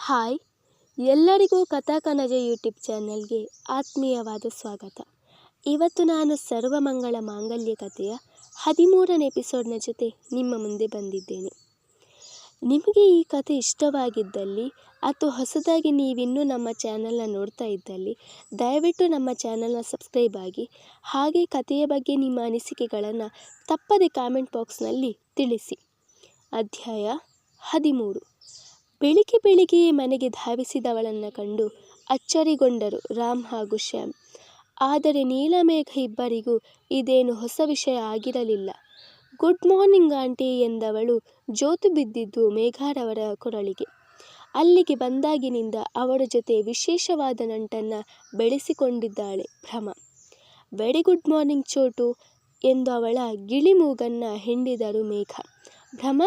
Hi. ಎಲ್ಲರಿಗೂ ಕಥಾಕನಜ YouTube ಚಾನಲ್ಗೆ ಆತ್ಮೀಯವಾದ ಸ್ವಾಗತ. ಇವತ್ತು ನಾನು ಸರ್ವಮಂಗಳ ಮಾಂಗಲ್ಯ ಕಥೆಯ ಹದಿಮೂರನೇ ಎಪಿಸೋಡ್ನ ಜೊತೆ ನಿಮ್ಮ ಮುಂದೆ ಬಂದಿದ್ದೇನೆ. ನಿಮಗೆ ಈ ಕಥೆ ಇಷ್ಟವಾಗಿದ್ದಲ್ಲಿ ಅಥವಾ ಹೊಸದಾಗಿ ನೀವಿನ್ನೂ ನಮ್ಮ ಚಾನಲ್ನ ನೋಡ್ತಾ ಇದ್ದಲ್ಲಿ, ದಯವಿಟ್ಟು ನಮ್ಮ ಚಾನಲ್ನ ಸಬ್ಸ್ಕ್ರೈಬ್ ಆಗಿ, ಹಾಗೆ ಕಥೆಯ ಬಗ್ಗೆ ನಿಮ್ಮ ಅನಿಸಿಕೆಗಳನ್ನು ತಪ್ಪದೆ ಕಾಮೆಂಟ್ ಬಾಕ್ಸ್ನಲ್ಲಿ ತಿಳಿಸಿ. ಅಧ್ಯಾಯ ಹದಿಮೂರು. ಬೆಳಿಗ್ಗೆ ಬೆಳಿಗ್ಗೆಯೇ ಮನೆಗೆ ಧಾವಿಸಿದವಳನ್ನು ಕಂಡು ಅಚ್ಚರಿಗೊಂಡರು ರಾಮ್ ಹಾಗೂ ಶ್ಯಾಮ್. ಆದರೆ ನೀಲಮೇಘ ಇಬ್ಬರಿಗೂ ಇದೇನು ಹೊಸ ವಿಷಯ ಆಗಿರಲಿಲ್ಲ. ಗುಡ್ ಮಾರ್ನಿಂಗ್ ಆಂಟಿ ಎಂದವಳು ಜೋತು ಬಿದ್ದಿದ್ದು ಮೇಘಾರವರ ಕೊರಳಿಗೆ. ಅಲ್ಲಿಗೆ ಬಂದಾಗಿನಿಂದ ಅವರ ಜೊತೆ ವಿಶೇಷವಾದ ನಂಟನ್ನು ಬೆಳೆಸಿಕೊಂಡಿದ್ದಾಳೆ Bhrama. Very good morning Chotu ಎಂದು ಅವಳ ಗಿಳಿಮೂಗನ್ನು ಹಿಂಡಿದರು ಮೇಘ. ಭ್ರಮ,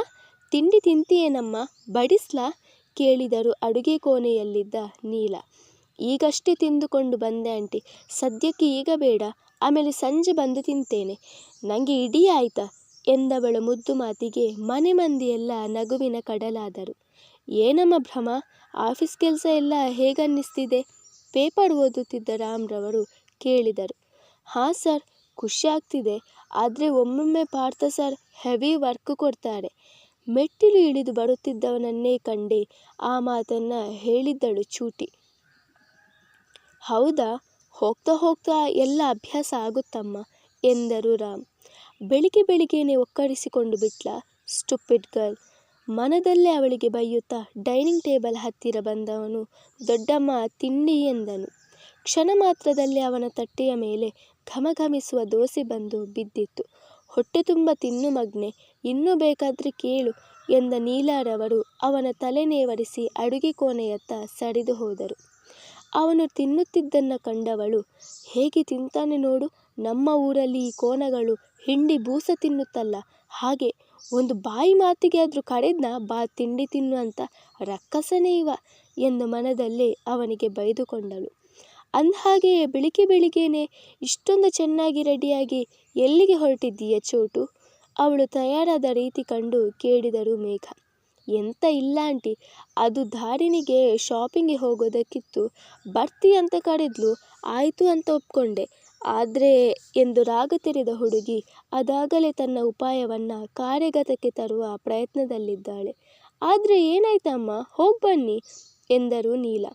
ತಿಂಡಿ ತಿಂತೀಯೇನಮ್ಮ? ಬಡಿಸ್ಲಾ? ಕೇಳಿದರು. ಅಡುಗೆ ಕೋಣೆಯಲ್ಲಿದ್ದ ನೀಲ, ಈಗಷ್ಟೇ ತಿಂದುಕೊಂಡು ಬಂದೆ ಆಂಟಿ. ಸದ್ಯಕ್ಕೆ ಈಗ ಬೇಡ. ಆಮೇಲೆ ಸಂಜೆ ಬಂದು ತಿಂತೇನೆ. ನನಗೆ ಇಡೀ ಆಯ್ತಾ? ಎಂದವಳ ಮುದ್ದು ಮಾತಿಗೆ ಮನೆ ಮಂದಿಯೆಲ್ಲ ನಗುವಿನ ಕಡಲಾದರು. ಏನಮ್ಮ ಭ್ರಮ? ಆಫೀಸ್ ಕೆಲಸ ಎಲ್ಲ ಹೇಗನ್ನಿಸ್ತಿದೆ? ಪೇಪರ್ ಓದುತ್ತಿದ್ದ ರಾಮ್ರವರು ಕೇಳಿದರು. ಹಾಂ ಸರ್, ಖುಷಿ ಆಗ್ತಿದೆ. ಆದರೆ ಒಮ್ಮೊಮ್ಮೆ ಪಾರ್ಥ ಸರ್ ಹೆವಿ ವರ್ಕ್ ಕೊಡ್ತಾರೆ. ಮೆಟ್ಟಿಲು ಇಳಿದು ಬರುತ್ತಿದ್ದವನನ್ನೇ ಕಂಡೆ ಆ ಮಾತನ್ನು ಹೇಳಿದ್ದಳು ಚೂಟಿ. ಹೌದಾ, ಹೋಗ್ತಾ ಹೋಗ್ತಾ ಎಲ್ಲ ಅಭ್ಯಾಸ ಆಗುತ್ತಮ್ಮ, ಎಂದರು ರಾಮ್. ಬೆಳಿಗ್ಗೆ ಬೆಳಿಗ್ಗೆನೆ ಒಕ್ಕರಿಸಿಕೊಂಡು ಬಿಟ್ಲ, ಸ್ಟುಪಿಡ್ ಗರ್ಲ್. ಮನದಲ್ಲೇ ಅವಳಿಗೆ ಬೈಯುತ್ತಾ ಡೈನಿಂಗ್ ಟೇಬಲ್ ಹತ್ತಿರ ಬಂದವನು ದೊಡ್ಡಮ್ಮ ತಿಂಡಿ ಎಂದನು. ಕ್ಷಣ ಮಾತ್ರದಲ್ಲಿ ಅವನ ತಟ್ಟೆಯ ಮೇಲೆ ಘಮಘಮಿಸುವ ದೋಸೆ ಬಂದು ಬಿದ್ದಿತ್ತು. ಹೊಟ್ಟೆ ತುಂಬ ತಿನ್ನು ಮಗ್ನೆ ಇನ್ನೂ ಬೇಕಾದರೆ ಕೇಳು ಎಂದ ನೀಲಾರವರು ಅವನ ತಲೆ ನೇವರಿಸಿ ಅಡುಗೆ ಕೋಣೆಯತ್ತ ಸರಿದು ಹೋದರು. ಅವನು ತಿನ್ನುತ್ತಿದ್ದನ್ನು ಕಂಡವಳು, ಹೇಗೆ ತಿಂತಾನೆ ನೋಡು, ನಮ್ಮ ಊರಲ್ಲಿ ಈ ಕೋಣಗಳು ಹಿಂಡಿ ಬೂಸ ತಿನ್ನುತ್ತಲ್ಲ, ಹಾಗೆ ಒಂದು ಬಾಯಿ ಮಾತಿಗೆ ಆದರೂ ಕಡೆದ್ನ ಬಾ ತಿಂಡಿ ತಿನ್ನು ಅಂತ ರಕ್ಕಸನೇ ಇವ ಎಂದು ಮನದಲ್ಲೇ ಅವನಿಗೆ ಬೈದುಕೊಂಡಳು ಅಂದಹಾಗೆ ಬೆಳಿಗ್ಗೆ ಬೆಳಿಗ್ಗೆನೆ ಇಷ್ಟೊಂದು ಚೆನ್ನಾಗಿ ರೆಡಿಯಾಗಿ ಎಲ್ಲಿಗೆ ಹೊರಟಿದ್ದೀಯ ಚೋಟು? ಅವಳು ತಯಾರಾದ ರೀತಿ ಕಂಡು ಕೇಳಿದರು ಮೇಘ. ಎಂತ ಇಲ್ಲ ಆಂಟಿ, ಅದು ಧಾರಿಣಿಗೆ ಶಾಪಿಂಗ್ಗೆ ಹೋಗೋದಕ್ಕಿತ್ತು. ಬರ್ತಿ ಅಂತ ಕರೆದ್ಲು, ಆಯಿತು ಅಂತ ಒಪ್ಕೊಂಡೆ. ಆದರೆ ಎಂದು ರಾಗ ತೆರೆದ ಹುಡುಗಿ ಅದಾಗಲೇ ತನ್ನ ಉಪಾಯವನ್ನು ಕಾರ್ಯಗತಕ್ಕೆ ತರುವ ಪ್ರಯತ್ನದಲ್ಲಿದ್ದಾಳೆ. ಆದರೆ ಏನಾಯ್ತಮ್ಮ, ಹೋಗಿ ಬನ್ನಿ, ಎಂದರು ನೀಲ.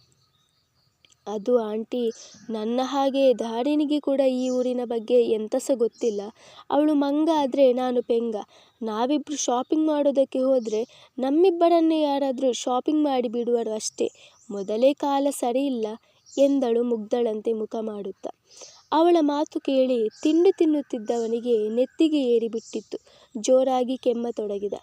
ಅದು ಆಂಟಿ ನನ್ನ ಹಾಗೆ ಧಾರಿಣಿಗೆ ಕೂಡ ಈ ಊರಿನ ಬಗ್ಗೆ ಎಂತ ಸಹ ಗೊತ್ತಿಲ್ಲ. ಅವಳು ಮಂಗ ಆದರೆ ನಾನು ಪೆಂಗ. ನಾವಿಬ್ಬರು ಶಾಪಿಂಗ್ ಮಾಡೋದಕ್ಕೆ ಹೋದರೆ ನಮ್ಮಿಬ್ಬರನ್ನೇ ಯಾರಾದರೂ ಶಾಪಿಂಗ್ ಮಾಡಿ ಬಿಡುವರು ಅಷ್ಟೇ. ಮೊದಲೇ ಕಾಲ ಸರಿ ಇಲ್ಲ ಎಂದಳು ಮುಗ್ದಳಂತೆ ಮುಖ ಮಾಡುತ್ತಾ. ಅವಳ ಮಾತು ಕೇಳಿ ತಿಂಡಿ ತಿನ್ನುತ್ತಿದ್ದವನಿಗೆ ನೆತ್ತಿಗೆ ಏರಿಬಿಟ್ಟಿತ್ತು ಜೋರಾಗಿ ಕೆಮ್ಮತೊಡಗಿದ.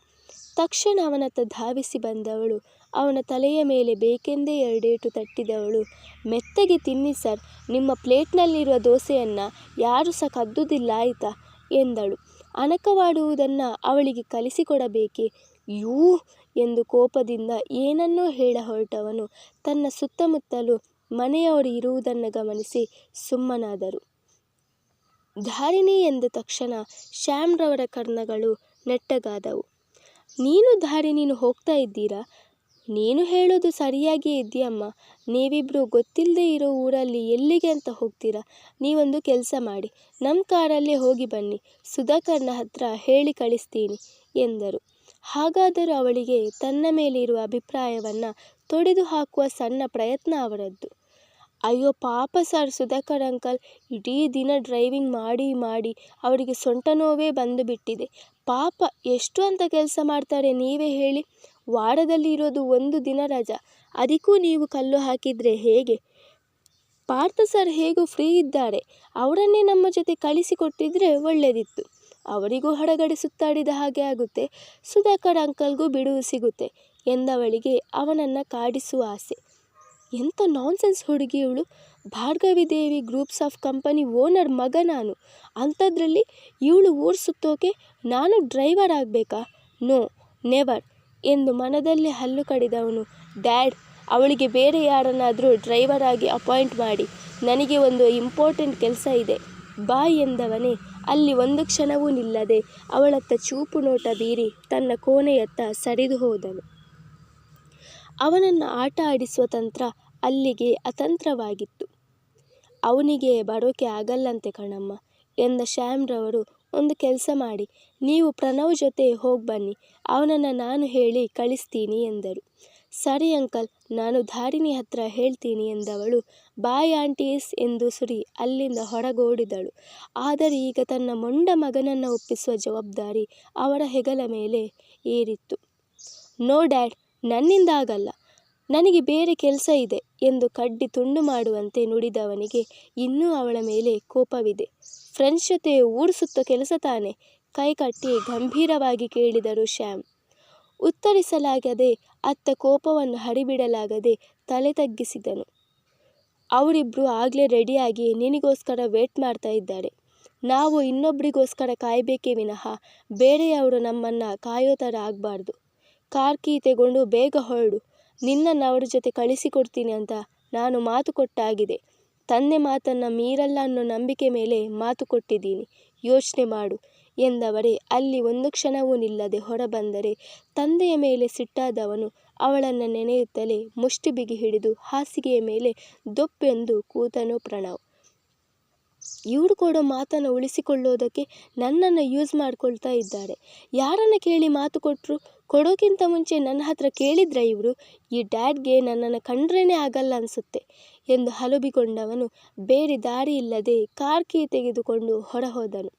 ತಕ್ಷಣ ಅವನತ್ತ ಧಾವಿಸಿ ಬಂದವಳು ಅವನ ತಲೆಯ ಮೇಲೆ ಬೇಕೆಂದೇ ಎರಡೇಟು ತಟ್ಟಿದವಳು. ಮೆತ್ತಗೆ ತಿನ್ನಿ ಸರ್, ನಿಮ್ಮ ಪ್ಲೇಟ್ನಲ್ಲಿರುವ ದೋಸೆಯನ್ನು ಯಾರೂ ಸಹ ಕದ್ದುದಿಲ್ಲ, ಆಯಿತಾ ಎಂದಳು. ಅಣಕವಾಡುವುದನ್ನು ಅವಳಿಗೆ ಕಲಿಸಿಕೊಡಬೇಕೆ? ಯೂ ಎಂದು ಕೋಪದಿಂದ ಏನನ್ನೋ ಹೇಳ ಹೊರಟವನು. ತನ್ನ ಸುತ್ತಮುತ್ತಲು ಮನೆಯವರು ಇರುವುದನ್ನು ಗಮನಿಸಿ ಸುಮ್ಮನಾದರು. ಧಾರಿಣಿ ಎಂದ ತಕ್ಷಣ ಶ್ಯಾಮ್ರವರ ಕರ್ಣಗಳು ನೆಟ್ಟಗಾದವು. ನೀನು ಧಾರಿಣಿನು ಹೋಗ್ತಾ ಇದ್ದೀರಾ? ನೀನು ಹೇಳೋದು ಸರಿಯಾಗಿಯೇ ಇದೆಯಮ್ಮ. ನೀವಿಬ್ಬರು ಗೊತ್ತಿಲ್ಲದೆ ಇರೋ ಊರಲ್ಲಿ ಎಲ್ಲಿಗೆ ಅಂತ ಹೋಗ್ತೀರಾ? ನೀವೊಂದು ಕೆಲಸ ಮಾಡಿ ನಮ್ಮ ಕಾರಲ್ಲೇ ಹೋಗಿ ಬನ್ನಿ. ಸುಧಾಕರ್ನ ಹತ್ರ ಹೇಳಿ ಕಳಿಸ್ತೀನಿ ಎಂದರು. ಹಾಗಾದರೂ ಅವಳಿಗೆ ತನ್ನ ಮೇಲೆ ಇರುವ ಅಭಿಪ್ರಾಯವನ್ನು ತೊಡೆದು ಹಾಕುವ ಸಣ್ಣ ಪ್ರಯತ್ನ ಅವರದ್ದು. ಅಯ್ಯೋ ಪಾಪ ಸರ್ ಸುಧಾಕರ್ ಅಂಕಲ್, ಇಡೀ ದಿನ ಡ್ರೈವಿಂಗ್ ಮಾಡಿ ಮಾಡಿ ಅವರಿಗೆ ಸೊಂಟ ನೋವೇ ಬಂದು ಬಿಟ್ಟಿದೆ. ಪಾಪ, ಎಷ್ಟು ಅಂತ ಕೆಲಸ ಮಾಡ್ತಾರೆ ನೀವೇ ಹೇಳಿ. ವಾರದಲ್ಲಿ ಇರೋದು ಒಂದು ದಿನ ರಜಾ. ಅದಕ್ಕೂ ನೀವು ಕಲ್ಲು ಹಾಕಿದರೆ ಹೇಗೆ? ಪಾರ್ಥ ಸರ್ ಹೇಗೂ ಫ್ರೀ ಇದ್ದಾರೆ. ಅವರನ್ನೇ ನಮ್ಮ ಜೊತೆ ಕಳಿಸಿಕೊಟ್ಟಿದ್ರೆ ಒಳ್ಳೆಯದಿತ್ತು ಅವರಿಗೂ ಹೊರಗಡೆ ಸುತ್ತಾಡಿದ ಹಾಗೆ ಆಗುತ್ತೆ. ಸುಧಾಕರ್ ಅಂಕಲ್ಗೂ ಬಿಡುವು ಸಿಗುತ್ತೆ ಎಂದವಳಿಗೆ ಅವನನ್ನು ಕಾಡಿಸುವ ಆಸೆ. ಎಂಥ nonsense ಹುಡುಗಿಯವಳು Bhargavi Devi groups of company owner ಮಗ ನಾನು. ಅಂಥದ್ರಲ್ಲಿ ಇವಳು ಊರು ಸುತ್ತೋಕೆ ನಾನು ಡ್ರೈವರ್ ಆಗಬೇಕಾ? No, never. ಎಂದು ಮನದಲ್ಲೇ ಹಲ್ಲು ಕಡಿದವನು. ಡ್ಯಾಡ್, ಅವಳಿಗೆ ಬೇರೆ ಯಾರನ್ನಾದರೂ ಡ್ರೈವರ್ ಆಗಿ ಅಪಾಯಿಂಟ್ ಮಾಡಿ. ನನಗೆ ಒಂದು ಇಂಪಾರ್ಟೆಂಟ್ ಕೆಲಸ ಇದೆ. ಬಾಯ್ ಎಂದವನೇ, ಅಲ್ಲಿ ಒಂದು ಕ್ಷಣವೂ ನಿಲ್ಲದೆ ಅವಳತ್ತ ಚೂಪು ನೋಟ ಬೀರಿ ತನ್ನ ಕೋಣೆಯತ್ತ ಸರಿದು ಹೋದನು. ಅವನನ್ನು ಆಟ ಆಡಿಸುವ ತಂತ್ರ ಅಲ್ಲಿಗೆ ಅತಂತ್ರವಾಗಿತ್ತು. ಅವನಿಗೆ ಬರೋಕೆ ಆಗಲ್ಲಂತೆ ಕಣಮ್ಮ ಎಂದ ಶ್ಯಾಮ್ರವರು ಒಂದು ಕೆಲಸ ಮಾಡಿ. ನೀವು ಪ್ರಣವ್ ಜೊತೆ ಹೋಗಿ ಬನ್ನಿ. ಅವನನ್ನು ನಾನು ಹೇಳಿ ಕಳಿಸ್ತೀನಿ ಎಂದರು. ಸರಿ ಅಂಕಲ್, ನಾನು ಧಾರಿಣಿ ಹತ್ರ ಹೇಳ್ತೀನಿ ಎಂದವಳು. ಬಾಯ್ ಆಂಟೀಸ್ ಎಂದು ಸುರಿ ಅಲ್ಲಿಂದ ಹೊರಗೋಡಿದಳು. ಆದರೆ ಈಗ ತನ್ನ ಮೊಂಡ ಮಗನನ್ನು ಒಪ್ಪಿಸುವ ಜವಾಬ್ದಾರಿ ಅವರ ಹೆಗಲ ಮೇಲೆ ಏರಿತ್ತು. ನೋ ಡ್ಯಾಡ್, ನನ್ನಿಂದ ಆಗಲ್ಲ. ನನಗೆ ಬೇರೆ ಕೆಲಸ ಇದೆ ಎಂದು ಕಡ್ಡಿ ತುಂಡು ಮಾಡುವಂತೆ ನುಡಿದವನಿಗೆ ಇನ್ನೂ ಅವಳ ಮೇಲೆ ಕೋಪವಿದೆ. ಫ್ರೆಂಡ್ಸ್ ಜೊತೆ ಊಡಿಸುತ್ತ ಸುತ್ತ ಕೆಲಸ ತಾನೆ? ಕೈಕಟ್ಟಿ ಗಂಭೀರವಾಗಿ ಕೇಳಿದರು ಶ್ಯಾಮ್. ಉತ್ತರಿಸಲಾಗದೆ ಅತ್ತ ಕೋಪವನ್ನು ಹರಿಬಿಡಲಾಗದೆ ತಲೆ ತಗ್ಗಿಸಿದನು. ಅವರಿಬ್ಬರು ಆಗಲೇ ರೆಡಿಯಾಗಿ ನಿನಗೋಸ್ಕರ ವೇಟ್ ಮಾಡ್ತಾ ಇದ್ದಾರೆ. ನಾವು ಇನ್ನೊಬ್ಬರಿಗೋಸ್ಕರ ಕಾಯಬೇಕೇ ವಿನಃ ಬೇರೆಯವರು ನಮ್ಮನ್ನು ಕಾಯೋ ಥರ ಆಗಬಾರ್ದು ಕಾರ್ ಕೀ ತೆಗೊಂಡು ಬೇಗ ಹೊರಡು. ನಿನ್ನನ್ನು ಅವರ ಜೊತೆ ಕಳಿಸಿಕೊಡ್ತೀನಿ ಅಂತ ನಾನು ಮಾತು ಕೊಟ್ಟಾಗಿದೆ. ತಂದೆ ಮಾತನ್ನು ಮೀರಲ್ಲ ಅನ್ನೋ ನಂಬಿಕೆ ಮೇಲೆ ಮಾತು ಕೊಟ್ಟಿದ್ದೀನಿ. ಯೋಚನೆ ಮಾಡು ಎಂದವರೇ, ಅಲ್ಲಿ ಒಂದು ಕ್ಷಣವೂ ನಿಲ್ಲದೆ ಹೊರಬಂದರೆ ತಂದೆಯ ಮೇಲೆ ಸಿಟ್ಟಾದವನು ಅವಳನ್ನು ನೆನೆಯುತ್ತಲೇ ಮುಷ್ಟಿ ಬಿಗಿ ಹಿಡಿದು ಹಾಸಿಗೆಯ ಮೇಲೆ ದೊಪ್ಪೆಂದು ಕೂತನು ಪ್ರಣವ್. ಇವ್ರು ಕೊಡೋ ಮಾತನ್ನು ಉಳಿಸಿಕೊಳ್ಳೋದಕ್ಕೆ ನನ್ನನ್ನು ಯೂಸ್ ಮಾಡಿಕೊಳ್ತಾ ಇದ್ದಾರೆ. ಯಾರನ್ನು ಕೇಳಿ ಮಾತು ಕೊಟ್ಟರು ಕೊಡೋಕ್ಕಿಂತ ಮುಂಚೆ ನನ್ನ ಹತ್ರ ಕೇಳಿದ್ರ ಇವರು, ಈ ಡ್ಯಾಡ್ಗೆ ನನ್ನನ್ನು ಕಂಡ್ರೇ ಆಗಲ್ಲ ಅನಿಸುತ್ತೆ ಎಂದು ಹಲುಬಿಕೊಂಡವನು ಬೇರೆ ದಾರಿ ಇಲ್ಲದೆ ಕಾರ್ ಕೀ ತೆಗೆದುಕೊಂಡು ಹೊರಹೋದನು.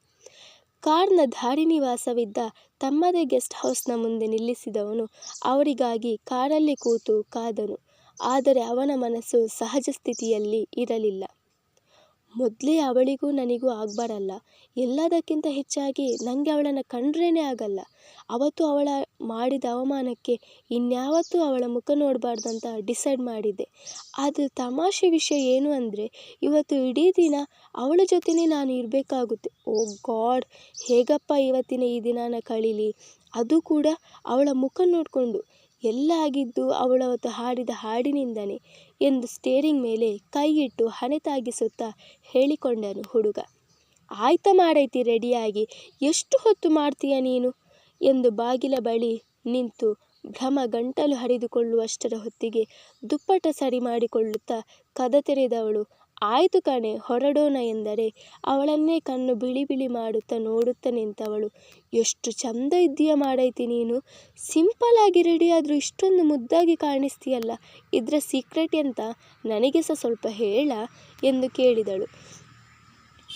ಕಾರ್ನ ದಾರಿ ನಿವಾಸವಿದ್ದ ತಮ್ಮದೇ ಗೆಸ್ಟ್ ಹೌಸ್ನ ಮುಂದೆ ನಿಲ್ಲಿಸಿದವನು ಅವರಿಗಾಗಿ ಕಾರಲ್ಲಿ ಕೂತು ಕಾದನು. ಆದರೆ ಅವನ ಮನಸ್ಸು ಸಹಜ ಸ್ಥಿತಿಯಲ್ಲಿ ಇರಲಿಲ್ಲ. ಮೊದಲೇ ಅವಳಿಗೂ ನನಗೂ ಆಗಬಾರಲ್ಲ. ಎಲ್ಲದಕ್ಕಿಂತ ಹೆಚ್ಚಾಗಿ ನನಗೆ ಅವಳನ್ನು ಕಂಡ್ರೇ ಆಗಲ್ಲ. ಅವತ್ತು ಅವಳ ಮಾಡಿದ ಅವಮಾನಕ್ಕೆ ಇನ್ಯಾವತ್ತೂ ಅವಳ ಮುಖ ನೋಡಬಾರ್ದು ಅಂತ ಡಿಸೈಡ್ ಮಾಡಿದ್ದೆ. ಆದರೆ ತಮಾಷೆ ವಿಷಯ ಏನು ಅಂದರೆ, ಇವತ್ತು ಇಡೀ ದಿನ ಅವಳ ಜೊತೆನೇ ನಾನು ಇರಬೇಕಾಗುತ್ತೆ. ಓ ಗಾಡ್, ಹೇಗಪ್ಪ ಇವತ್ತಿನ ಈ ದಿನಾನ ಕಳೀಲಿ. ಅದು ಕೂಡ ಅವಳ ಮುಖ ನೋಡಿಕೊಂಡು. ಎಲ್ಲ ಆಗಿದ್ದು ಅವಳು ಅವತ್ತು ಹಾಡಿದ ಹಾಡಿನಿಂದನೇ ಎಂದು ಸ್ಟೇರಿಂಗ್ ಮೇಲೆ ಕೈಯಿಟ್ಟು ಹಣೆ ತಾಗಿಸುತ್ತಾ ಹೇಳಿಕೊಂಡನು ಹುಡುಗ. ಆಯ್ತ ಮಾಡೈತಿ, ರೆಡಿಯಾಗಿ. ಎಷ್ಟು ಹೊತ್ತು ಮಾಡ್ತೀಯ ನೀನು? ಎಂದು ಬಾಗಿಲ ಬಳಿ ನಿಂತು ಭ್ರಮ ಗಂಟಲು ಹರಿದುಕೊಳ್ಳುವಷ್ಟರ ಹೊತ್ತಿಗೆ ದುಪ್ಪಟ ಸರಿ ಮಾಡಿಕೊಳ್ಳುತ್ತಾ ಕದ ತೆರೆದವಳು. ಆಯಿತು ಕಣೆ, ಹೊರಡೋಣ ಎಂದರೆ ಅವಳನ್ನೇ ಕಣ್ಣು ಬಿಳಿ ಬಿಳಿ ಮಾಡುತ್ತಾ ನೋಡುತ್ತಾ ನಿಂತವಳು. ಎಷ್ಟು ಚಂದ ಇದ್ದೀಯ ಮಾಡೈತಿ ನೀನು. ಸಿಂಪಲ್ ಆಗಿ ರೆಡಿ ಆದರೂ ಇಷ್ಟೊಂದು ಮುದ್ದಾಗಿ ಕಾಣಿಸ್ತೀಯಲ್ಲ. ಇದರ ಸೀಕ್ರೆಟ್ ಎಂತ? ನನಗೆ ಸಹ ಸ್ವಲ್ಪ ಹೇಳ ಎಂದು ಕೇಳಿದಳು.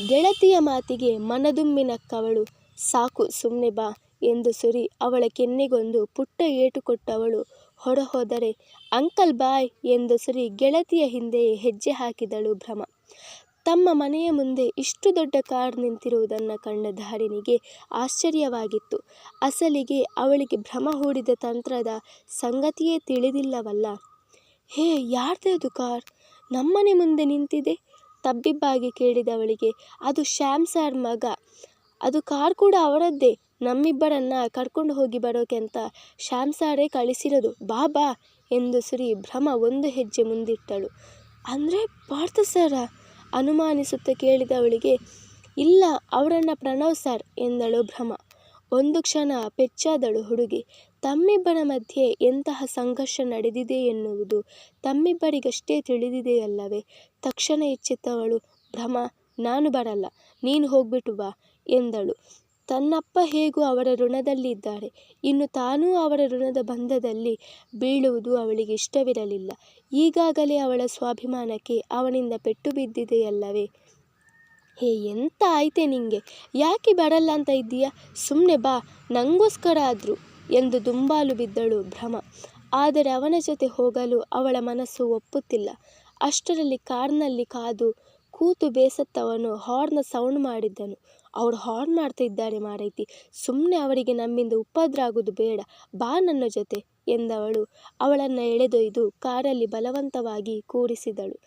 ಗೆಳತಿಯ ಮಾತಿಗೆ ಮನದುಂಬಿ ನಕ್ಕವಳು ಸಾಕು ಸುಮ್ಮನೆ ಬಾ ಎಂದು ಸುರಿ ಅವಳ ಕೆನ್ನೆಗೊಂದು ಪುಟ್ಟ ಏಟು ಕೊಟ್ಟವಳು. ಹೊರಹೋದರೆ ಅಂಕಲ್ ಬಾಯ್ ಎಂದು ಸರಿ ಗೆಳತಿಯ ಹಿಂದೆಯೇ ಹೆಜ್ಜೆ ಹಾಕಿದಳು ಭ್ರಮ. ತಮ್ಮ ಮನೆಯ ಮುಂದೆ ಇಷ್ಟು ದೊಡ್ಡ ಕಾರ್ ನಿಂತಿರುವುದನ್ನು ಕಂಡ ಧಾರಿಣಿಗೆ ಆಶ್ಚರ್ಯವಾಗಿತ್ತು. ಅಸಲಿಗೆ ಅವಳಿಗೆ ಭ್ರಮ ಹೂಡಿದ ತಂತ್ರದ ಸಂಗತಿಯೇ ತಿಳಿದಿಲ್ಲವಲ್ಲ. ಹೇ ಯಾರ್ದದು ಕಾರ್? ನಮ್ಮನೆ ಮುಂದೆ ನಿಂತಿದೆ? ತಬ್ಬಿಬ್ಬಾಗಿ ಕೇಳಿದವಳಿಗೆ, ಅದು ಶ್ಯಾಮ್ ಸಾರ್ ಮಗ. ಅದು ಕಾರ್ ಕೂಡ ಅವರದ್ದೇ. ನಮ್ಮಿಬ್ಬರನ್ನ ಕರ್ಕೊಂಡು ಹೋಗಿ ಬರೋಕೆ ಅಂತ ಶ್ಯಾಮ್ ಸಾರೇ ಕಳಿಸಿರೋದು ಬಾ ಬಾ ಎಂದು ಸುರಿ ಭ್ರಮ ಒಂದು ಹೆಜ್ಜೆ ಮುಂದಿಟ್ಟಳು. ಅಂದರೆ ಪಾರ್ಥ ಸರ? ಅನುಮಾನಿಸುತ್ತಾ ಕೇಳಿದವಳಿಗೆ ಇಲ್ಲ, ಅವರನ್ನು ಪ್ರಣವ್ ಸರ್ ಎಂದಳು ಭ್ರಮ. ಒಂದು ಕ್ಷಣ ಪೆಚ್ಚಾದಳು ಹುಡುಗಿ. ತಮ್ಮಿಬ್ಬರ ಮಧ್ಯೆ ಎಂತಹ ಸಂಘರ್ಷ ನಡೆದಿದೆ ಎನ್ನುವುದು ತಮ್ಮಿಬ್ಬರಿಗಷ್ಟೇ ತಿಳಿದಿದೆಯಲ್ಲವೇ ತಕ್ಷಣ ಎಚ್ಚೆತ್ತವಳು, ಭ್ರಮ, ನಾನು ಬರಲ್ಲ, ನೀನು ಹೋಗ್ಬಿಟ್ಟು ಬಾ ಎಂದಳು. ತನ್ನಪ್ಪ ಹೇಗೂ ಅವರ ಋಣದಲ್ಲಿದ್ದಾರೆ, ಇನ್ನು ತಾನೂ ಅವರ ಋಣದ ಬಂಧದಲ್ಲಿ ಬೀಳುವುದು ಅವಳಿಗೆ ಇಷ್ಟವಿರಲಿಲ್ಲ. ಈಗಾಗಲೇ ಅವಳ ಸ್ವಾಭಿಮಾನಕ್ಕೆ ಅವನಿಂದ ಪೆಟ್ಟು ಬಿದ್ದಿದೆಯಲ್ಲವೇ? ಹೇ, ಎಂತ ಆಯ್ತೆ ನಿಂಗೆ? ಯಾಕೆ ಬರಲ್ಲ ಅಂತ ಇದ್ದೀಯಾ? ಸುಮ್ಮನೆ ಬಾ, ನಂಗೋಸ್ಕರ ಆದರೂ ಎಂದು ದುಂಬಾಲು ಬಿದ್ದಳು ಭ್ರಮ. ಆದರೆ ಅವನ ಜೊತೆ ಹೋಗಲು ಅವಳ ಮನಸ್ಸು ಒಪ್ಪುತ್ತಿಲ್ಲ. ಅಷ್ಟರಲ್ಲಿ ಕಾರ್ನಲ್ಲಿ ಕಾದು ಕೂತು ಬೇಸತ್ತವನು ಹಾರ್ನ ಸೌಂಡ್ ಮಾಡಿದ್ದನು. ಅವ್ರು ಹಾರ್ನ್ ಮಾಡ್ತಾ ಇದ್ದಾಳೆ ಮಾರೈತಿ. ಸುಮ್ಮನೆ ಅವರಿಗೆ ನಮ್ಮಿಂದ ಉಪದ್ರ ಆಗೋದು ಬೇಡ. ಬಾ ನನ್ನ ಜೊತೆ, ಎಂದವಳು. ಅವಳನ್ನು ಎಳೆದೊಯ್ದು ಕಾರಲ್ಲಿ ಬಲವಂತವಾಗಿ ಕೂರಿಸಿದಳು.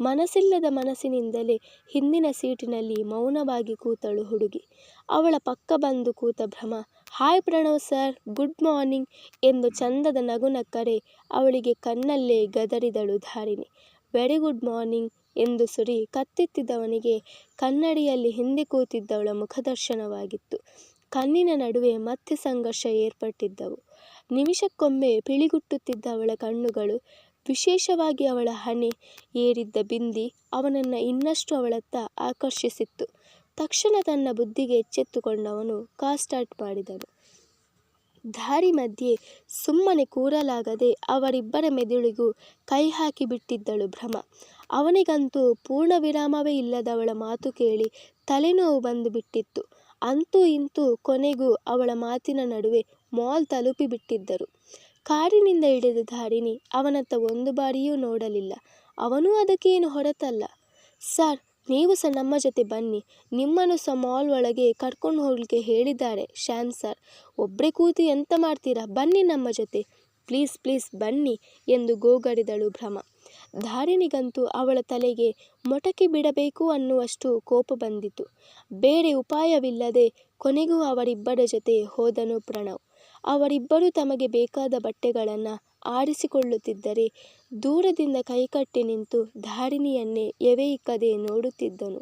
ಮನಸ್ಸಿಲ್ಲದ ಮನಸ್ಸಿನಿಂದಲೇ ಹಿಂದಿನ ಸೀಟಿನಲ್ಲಿ ಮೌನವಾಗಿ ಕೂತಳು ಹುಡುಗಿ. ಅವಳ ಪಕ್ಕ ಬಂದು ಕೂತ ಭ್ರಮ, hi Pranav sir, good morning ಎಂದು ಚಂದದ ನಗುನ ಕರೆ ಅವಳಿಗೆ ಕಣ್ಣಲ್ಲೇ ಗದರಿದಳು ಧಾರಿಣಿ. ವೆರಿ ಗುಡ್ ಮಾರ್ನಿಂಗ್ ಎಂದು ಸುರಿ ಕತ್ತೆತ್ತಿದವನಿಗೆ ಕನ್ನಡಿಯಲ್ಲಿ ಹಿಂದೆ ಕೂತಿದ್ದವಳ ಮುಖದರ್ಶನವಾಗಿತ್ತು. ಕಣ್ಣಿನ ನಡುವೆ ಮತ್ತೆ ಸಂಘರ್ಷ ಏರ್ಪಟ್ಟಿದ್ದವು. ನಿಮಿಷಕ್ಕೊಮ್ಮೆ ಪಿಳಿಗುಟ್ಟುತ್ತಿದ್ದ ಅವಳ ಕಣ್ಣುಗಳು, ವಿಶೇಷವಾಗಿ ಅವಳ ಹಣೆ ಏರಿದ್ದ ಬಿಂದಿ, ಅವನನ್ನು ಇನ್ನಷ್ಟು ಅವಳತ್ತ ಆಕರ್ಷಿಸಿತ್ತು. ತಕ್ಷಣ ತನ್ನ ಬುದ್ಧಿಗೆ ಎಚ್ಚೆತ್ತುಕೊಂಡವನು ಕಾಸ್ಟಾರ್ಟ್ ಸ್ಟಾರ್ಟ್ ಮಾಡಿದನು. ದಾರಿ ಮಧ್ಯೆ ಸುಮ್ಮನೆ ಕೂರಲಾಗದೆ ಅವರಿಬ್ಬರ ಮೆದುಳಿಗೂ ಕೈ ಹಾಕಿ ಬಿಟ್ಟಿದ್ದಳು ಭ್ರಮ. ಅವನಿಗಂತೂ ಪೂರ್ಣ ವಿರಾಮವೇ ಇಲ್ಲದವಳ ಮಾತು ಕೇಳಿ ತಲೆನೋವು ಬಂದು ಬಿಟ್ಟಿತ್ತು. ಅಂತೂ ಇಂತೂ ಕೊನೆಗೂ ಅವಳ ಮಾತಿನ ನಡುವೆ ಮಾಲ್ ತಲುಪಿ ಬಿಟ್ಟಿದ್ದರು. ಕಾರಿನಿಂದ ಇಳಿದ ಧಾರಿಣಿ ಅವನತ್ತ ಒಂದು ಬಾರಿಯೂ ನೋಡಲಿಲ್ಲ. ಅವನೂ ಅದಕ್ಕೇನು ಹೊರತಲ್ಲ. ಸರ್, ನೀವು ಸಹ ನಮ್ಮ ಜೊತೆ ಬನ್ನಿ. ನಿಮ್ಮನ್ನು ಸಹ ಮಾಲ್ ಒಳಗೆ ಕರ್ಕೊಂಡು ಹೋಗಲಿಕ್ಕೆ ಹೇಳಿದ್ದಾರೆ ಶ್ಯಾಮ್ ಸರ್. ಒಬ್ಬರೇ ಕೂತು ಎಂತ ಮಾಡ್ತೀರಾ? ಬನ್ನಿ ನಮ್ಮ ಜೊತೆ. ಪ್ಲೀಸ್ ಪ್ಲೀಸ್ ಬನ್ನಿ ಎಂದು ಗೋಗರಿದಳು ಭ್ರಮ. ಧಾರಿಣಿಗಂತೂ ಅವಳ ತಲೆಗೆ ಮೊಟಕಿ ಬಿಡಬೇಕು ಅನ್ನುವಷ್ಟು ಕೋಪ ಬಂದಿತು. ಬೇರೆ ಉಪಾಯವಿಲ್ಲದೆ ಕೊನೆಗೂ ಅವರಿಬ್ಬರ ಜೊತೆ ಹೋದನು ಪ್ರಣವ್. ಅವರಿಬ್ಬರೂ ತಮಗೆ ಬೇಕಾದ ಬಟ್ಟೆಗಳನ್ನು ಆರಿಸಿಕೊಳ್ಳುತ್ತಿದ್ದರೆ ದೂರದಿಂದ ಕೈಕಟ್ಟಿ ನಿಂತು ಧಾರಿಣಿಯನ್ನೇ ಎವೆಯಿಕ್ಕದೆ ನೋಡುತ್ತಿದ್ದನು.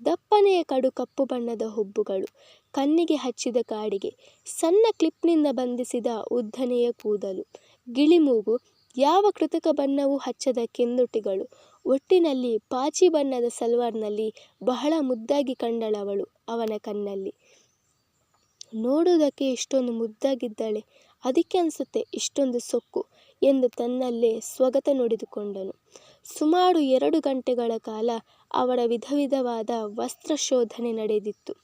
ದಪ್ಪನೆಯ ಕಡು ಕಪ್ಪು ಬಣ್ಣದ ಹುಬ್ಬುಗಳು ಕಣ್ಣಿಗೆ ಹಚ್ಚಿದ ಕಾಡಿಗೆ, ಸಣ್ಣ ಕ್ಲಿಪ್ನಿಂದ ಬಂಧಿಸಿದ ಉದ್ದನೆಯ ಕೂದಲು ಗಿಳಿಮೂಗು ಯಾವ ಕೃತಕ ಬಣ್ಣವೂ ಹಚ್ಚದ ಕೆಂದುಟಿಗಳು? ಒಟ್ಟಿನಲ್ಲಿ ಪಾಚಿ ಬಣ್ಣದ ಸಲ್ವಾರ್ನಲ್ಲಿ ಬಹಳ ಮುದ್ದಾಗಿ ಕಂಡಳವಳು ಅವನ ಕಣ್ಣಲ್ಲಿ. ನೋಡುವುದಕ್ಕೆ ಇಷ್ಟೊಂದು ಮುದ್ದಾಗಿದ್ದಾಳೆ, ಅದಕ್ಕೆ ಅನಿಸುತ್ತೆ ಇಷ್ಟೊಂದು ಸೊಕ್ಕು ಎಂದು ತನ್ನಲ್ಲೇ ಸ್ವಗತ ನುಡಿದುಕೊಂಡನು. ಸುಮಾರು ಎರಡು ಗಂಟೆಗಳ ಕಾಲ ಅವರ ವಿಧ ವಿಧವಾದ ವಸ್ತ್ರ ಶೋಧನೆ ನಡೆದಿತ್ತು.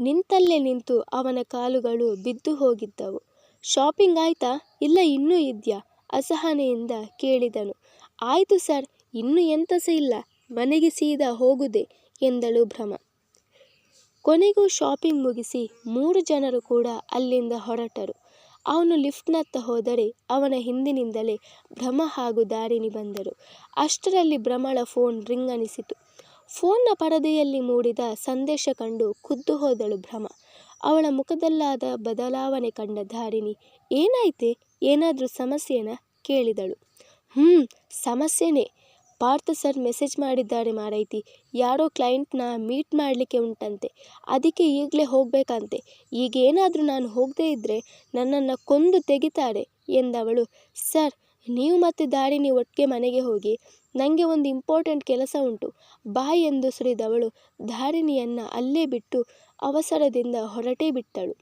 ನಿಂತಲ್ಲೇ ನಿಂತು ಅವನ ಕಾಲುಗಳು ಬಿದ್ದು ಹೋಗಿದ್ದವು. ಶಾಪಿಂಗ್ ಆಯ್ತಾ? ಇಲ್ಲ ಇನ್ನೂ ಇದೆಯಾ? ಅಸಹನೆಯಿಂದ ಕೇಳಿದನು. ಆಯಿತು ಸರ್, ಇನ್ನು ಎಂತ ಸಹ ಇಲ್ಲ, ಮನೆಗೆ ಸೀದಾ ಹೋಗುದೆ ಎಂದಳು ಭ್ರಮ. ಕೊನೆಗೂ ಶಾಪಿಂಗ್ ಮುಗಿಸಿ ಮೂರು ಜನರು ಕೂಡ ಅಲ್ಲಿಂದ ಹೊರಟರು. ಅವನು ಲಿಫ್ಟ್ನತ್ತ ಹೋದರೆ ಅವನ ಹಿಂದಿನಿಂದಲೇ ಭ್ರಮ ಹಾಗೂ ದಾರಿನಿ ಬಂದರು. ಅಷ್ಟರಲ್ಲಿ ಭ್ರಮಳ ಫೋನ್ ರಿಂಗ್ ಅನಿಸಿತು. ಫೋನ್ನ ಪರದೆಯಲ್ಲಿ ಮೂಡಿದ ಸಂದೇಶ ಕಂಡು ಖುದ್ದು ಹೋದಳು ಭ್ರಮ. ಅವಳ ಮುಖದಲ್ಲಾದ ಬದಲಾವಣೆ ಕಂಡ ಧಾರಿಣಿ, ಏನಾಯ್ತೆ? ಏನಾದರೂ ಸಮಸ್ಯೆನಾ? ಕೇಳಿದಳು. ಹ್ಞೂ ಸಮಸ್ಯೆನೇ. ಪಾರ್ಥ ಸರ್ ಮೆಸೇಜ್ ಮಾಡಿದ್ದಾರೆ ಮಾರೈತಿ. ಯಾರೋ ಕ್ಲೈಂಟ್ನ ಮೀಟ್ ಮಾಡಲಿಕ್ಕೆ ಉಂಟಂತೆ. ಅದಕ್ಕೆ ಈಗಲೇ ಹೋಗಬೇಕಂತೆ. ಈಗೇನಾದರೂ ನಾನು ಹೋಗದೇ ಇದ್ದರೆ ನನ್ನನ್ನು ಕೊಂದು ತೆಗಿತಾರೆ ಎಂದವಳು. ಸರ್, ನೀವು ಮತ್ತು ದಾರಿಣಿ ಒಟ್ಟಿಗೆ ಮನೆಗೆ ಹೋಗಿ ನನಗೆ ಒಂದು ಇಂಪಾರ್ಟೆಂಟ್ ಕೆಲಸ ಉಂಟು. ಬಾಯ್ ಎಂದು ಸುರಿದವಳು ಧಾರಿಣಿಯನ್ನು ಅಲ್ಲೇ ಬಿಟ್ಟು ಅವಸರದಿಂದ ಹೊರಟೇ ಬಿಟ್ಟಳು.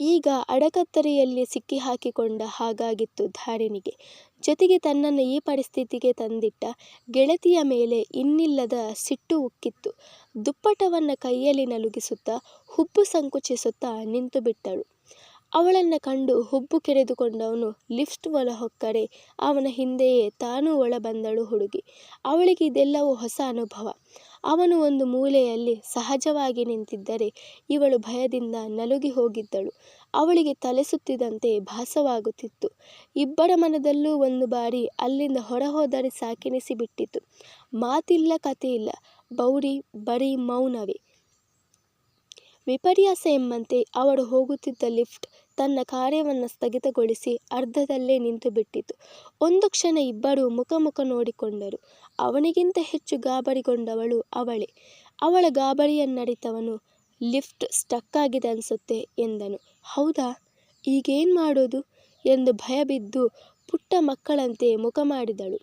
ಈಗ ಅಡಕತ್ತರಿಯಲ್ಲಿ ಸಿಕ್ಕಿ ಹಾಕಿಕೊಂಡ ಹಾಗಾಗಿತ್ತು ಧಾರಿಣಿಗೆ. ಜೊತೆಗೆ ತನ್ನನ್ನು ಈ ಪರಿಸ್ಥಿತಿಗೆ ತಂದಿಟ್ಟ ಗೆಳತಿಯ ಮೇಲೆ ಇನ್ನಿಲ್ಲದ ಸಿಟ್ಟು ಉಕ್ಕಿತ್ತು. ದುಪ್ಪಟವನ್ನು ಕೈಯಲ್ಲಿ ನಲುಗಿಸುತ್ತಾ, ಹುಬ್ಬು ಸಂಕುಚಿಸುತ್ತಾ ನಿಂತು ಬಿಟ್ಟಳು ಅವಳನ್ನು ಕಂಡು ಹುಬ್ಬು ಕೆರೆದುಕೊಂಡವನು ಲಿಫ್ಟ್ ಒಳ ಹೊಕ್ಕರೆ, ಅವನ ಹಿಂದೆಯೇ ತಾನೂ ಒಳ ಬಂದಳು ಹುಡುಗಿ. ಅವಳಿಗೆ ಇದೆಲ್ಲವೂ ಹೊಸ ಅನುಭವ. ಅವನು ಒಂದು ಮೂಲೆಯಲ್ಲಿ ಸಹಜವಾಗಿ ನಿಂತಿದ್ದರೆ ಇವಳು ಭಯದಿಂದ ನಲುಗಿ ಹೋಗಿದ್ದಳು. ಅವಳಿಗೆ ತಲೆ ಸುತ್ತಿದಂತೆ ಭಾಸವಾಗುತ್ತಿತ್ತು. ಇಬ್ಬರ ಮನದಲ್ಲೂ ಒಂದು ಬಾರಿ ಅಲ್ಲಿಂದ ಹೊರಹೋದರೆ ಹೋದರೆ ಸಾಕೆನಿಸಿಬಿಟ್ಟಿತು. ಮಾತಿಲ್ಲ, ಕಥೆಯಿಲ್ಲ. ಬೌರಿ, ಬರೀ, ಮೌನವೇ. ವಿಪರ್ಯಾಸ ಎಂಬಂತೆ ಅವಳು ಹೋಗುತ್ತಿದ್ದ ಲಿಫ್ಟ್ ತನ್ನ ಕಾರ್ಯವನ್ನು ಸ್ಥಗಿತಗೊಳಿಸಿ ಅರ್ಧದಲ್ಲೇ ನಿಂತು ಬಿಟ್ಟಿತು. ಒಂದು ಕ್ಷಣ ಇಬ್ಬರೂ ಮುಖಮುಖ ಮುಖ ನೋಡಿಕೊಂಡರು. ಅವನಿಗಿಂತ ಹೆಚ್ಚು ಗಾಬರಿಗೊಂಡವಳು ಅವಳೇ. ಅವಳ ಗಾಬರಿಯನ್ನಡಿತವನು ಲಿಫ್ಟ್ ಸ್ಟಕ್ ಆಗಿದೆ ಅನಿಸುತ್ತೆ ಎಂದನು. ಹೌದಾ? ಈಗೇನು ಮಾಡೋದು? ಎಂದು ಭಯ ಬಿದ್ದು ಪುಟ್ಟ ಮಕ್ಕಳಂತೆ ಮುಖ ಮಾಡಿದಳು.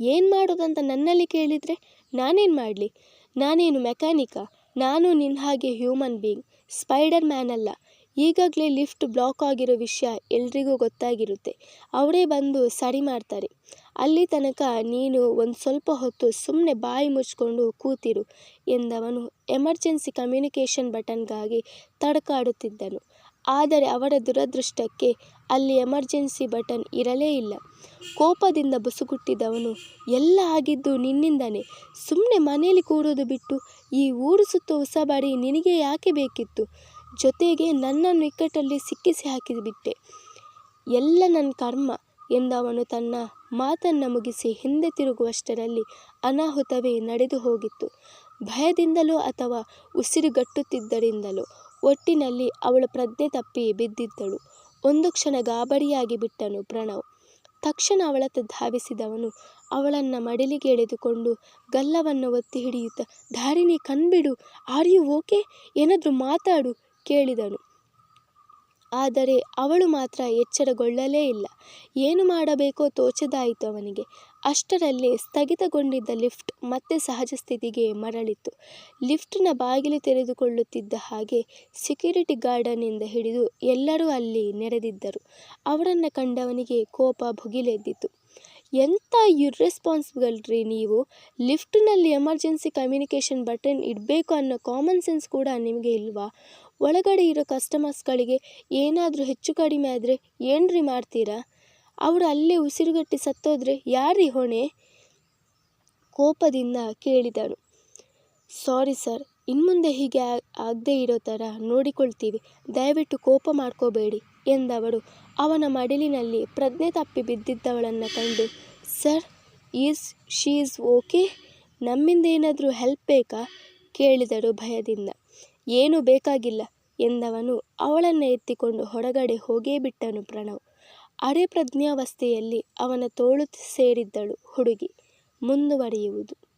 ಏನು ಮಾಡೋದಂತ ನನ್ನಲ್ಲಿ ಕೇಳಿದರೆ ನಾನೇನು ಮಾಡಲಿ? ನಾನೇನು ಮೆಕ್ಯಾನಿಕ? ನಾನು ನಿನ್ನ ಹಾಗೆ ಹ್ಯೂಮನ್ ಬೀಯಿಂಗ್ ಸ್ಪೈಡರ್ ಮ್ಯಾನ್ ಅಲ್ಲ. ಈಗಾಗಲೇ ಲಿಫ್ಟ್ ಬ್ಲಾಕ್ ಆಗಿರೋ ವಿಷಯ ಎಲ್ರಿಗೂ ಗೊತ್ತಾಗಿರುತ್ತೆ. ಅವರೇ ಬಂದು ಸರಿ ಮಾಡ್ತಾರೆ. ಅಲ್ಲಿ ತನಕ ನೀನು ಒಂದು ಸ್ವಲ್ಪ ಹೊತ್ತು ಸುಮ್ಮನೆ ಬಾಯಿ ಮುಚ್ಕೊಂಡು ಕೂತಿರು ಎಂದವನು. ಎಮರ್ಜೆನ್ಸಿ ಕಮ್ಯುನಿಕೇಷನ್ ಬಟನ್ಗಾಗಿ ತಡಕಾಡುತ್ತಿದ್ದನು. ಆದರೆ ಅವರ ದುರದೃಷ್ಟಕ್ಕೆ ಅಲ್ಲಿ ಎಮರ್ಜೆನ್ಸಿ ಬಟನ್ ಇರಲೇ ಇಲ್ಲ. ಕೋಪದಿಂದ ಬುಸುಗುಟ್ಟಿದವನು, ಎಲ್ಲ ಆಗಿದ್ದು ನಿನ್ನಿಂದನೇ. ಸುಮ್ಮನೆ ಮನೆಯಲ್ಲಿ ಕೂಡೋದು ಬಿಟ್ಟು ಈ ಊರು ಸುತ್ತ ಉಸಬಾರಿ ನಿನಗೆ ಯಾಕೆ ಬೇಕಿತ್ತು? ಜೊತೆಗೆ ನನ್ನನ್ನು ಇಕ್ಕಟ್ಟಲ್ಲಿ ಸಿಕ್ಕಿಸಿ ಹಾಕಿಬಿಟ್ಟೆ. ಎಲ್ಲ ನನ್ನ ಕರ್ಮ ಎಂದವನು ತನ್ನ ಮಾತನ್ನು ಮುಗಿಸಿ ಹಿಂದೆ ತಿರುಗುವಷ್ಟರಲ್ಲಿ ಅನಾಹುತವೇ ನಡೆದು ಹೋಗಿತ್ತು. ಭಯದಿಂದಲೋ ಅಥವಾ ಉಸಿರುಗಟ್ಟುತ್ತಿದ್ದರಿಂದಲೋ ಒಟ್ಟಿನಲ್ಲಿ ಅವಳು ಪ್ರಜ್ಞೆ ತಪ್ಪಿ ಬಿದ್ದಿದ್ದಳು. ಒಂದು ಕ್ಷಣ ಗಾಬರಿಯಾಗಿ ಬಿಟ್ಟನು ಪ್ರಣವ್. ತಕ್ಷಣ ಅವಳತ್ತ ಧಾವಿಸಿದವನು ಅವಳನ್ನು ಮಡಿಲಿಗೆ ಎಳೆದುಕೊಂಡು ಗಲ್ಲವನ್ನು ಒತ್ತಿ ಹಿಡಿಯುತ್ತಾ, ಧಾರಿಣಿ ಕಣ್ಬಿಡು, ಆರ್ ಯು ಓಕೆ? ಏನಾದರೂ ಮಾತಾಡು ಕೇಳಿದನು. ಆದರೆ ಅವಳು ಮಾತ್ರ ಎಚ್ಚರಗೊಳ್ಳಲೇ ಇಲ್ಲ. ಏನು ಮಾಡಬೇಕೋ ತೋಚದಾಯಿತು ಅವನಿಗೆ. ಅಷ್ಟರಲ್ಲಿ ಸ್ಥಗಿತಗೊಂಡಿದ್ದ ಲಿಫ್ಟ್ ಮತ್ತೆ ಸಹಜ ಸ್ಥಿತಿಗೆ ಮರಳಿತು. ಲಿಫ್ಟಿನ ಬಾಗಿಲು ತೆರೆದುಕೊಳ್ಳುತ್ತಿದ್ದ ಹಾಗೆ ಸೆಕ್ಯೂರಿಟಿ ಗಾರ್ಡನಿಂದ ಹಿಡಿದು ಎಲ್ಲರೂ ಅಲ್ಲಿ ನೆರೆದಿದ್ದರು. ಅವರನ್ನು ಕಂಡವನಿಗೆ ಕೋಪ ಭುಗಿಲೆದ್ದಿತು. ಎಂಥ ಇರ್ರೆಸ್ಪಾನ್ಸಿಬಲ್ ರೀ ನೀವು? ಲಿಫ್ಟ್ನಲ್ಲಿ ಎಮರ್ಜೆನ್ಸಿ ಕಮ್ಯುನಿಕೇಷನ್ ಬಟನ್ ಇಡಬೇಕು ಅನ್ನೋ ಕಾಮನ್ ಸೆನ್ಸ್ ಕೂಡ ನಿಮಗೆ ಇಲ್ವಾ? ಒಳಗಡೆ ಇರೋ ಕಸ್ಟಮರ್ಸ್ಗಳಿಗೆ ಏನಾದರೂ ಹೆಚ್ಚು ಕಡಿಮೆ ಆದರೆ ಏನ್ರಿ ಮಾಡ್ತೀರಾ? ಅವರು ಅಲ್ಲೇ ಉಸಿರುಗಟ್ಟಿ ಸತ್ತೋದ್ರೆ ಯಾರೀ ಹೊಣೆ? ಕೋಪದಿಂದ ಕೇಳಿದಳು. ಸಾರಿ ಸರ್, ಇನ್ಮುಂದೆ ಹೀಗೆ ಆಗದೇ ಇರೋ ಥರ ನೋಡಿಕೊಳ್ತೀವಿ. ದಯವಿಟ್ಟು ಕೋಪ ಮಾಡ್ಕೋಬೇಡಿ ಎಂದವಳು. ಅವನ ಮಡಿಲಿನಲ್ಲಿ ಪ್ರಜ್ಞೆ ತಪ್ಪಿ ಬಿದ್ದಿದ್ದವಳನ್ನು ಕಂಡು, sir, is, she is okay? ನಮ್ಮಿಂದ ಏನಾದರೂ ಹೆಲ್ಪ್ ಬೇಕಾ? ಕೇಳಿದಳು ಭಯದಿಂದ. ಏನೂ ಬೇಕಾಗಿಲ್ಲ. ಎಂದವನು ಅವಳನ್ನು ಎತ್ತಿಕೊಂಡು ಹೊರಗಡೆ ಹೋಗೇ ಬಿಟ್ಟನು ಪ್ರಣವ್. ಅರೆ ಪ್ರಜ್ಞಾವಸ್ಥೆಯಲ್ಲಿ ಅವನ ತೋಳು ಸೇರಿದ್ದಳು ಹುಡುಗಿ. ಮುಂದುವರಿಯುವುದು.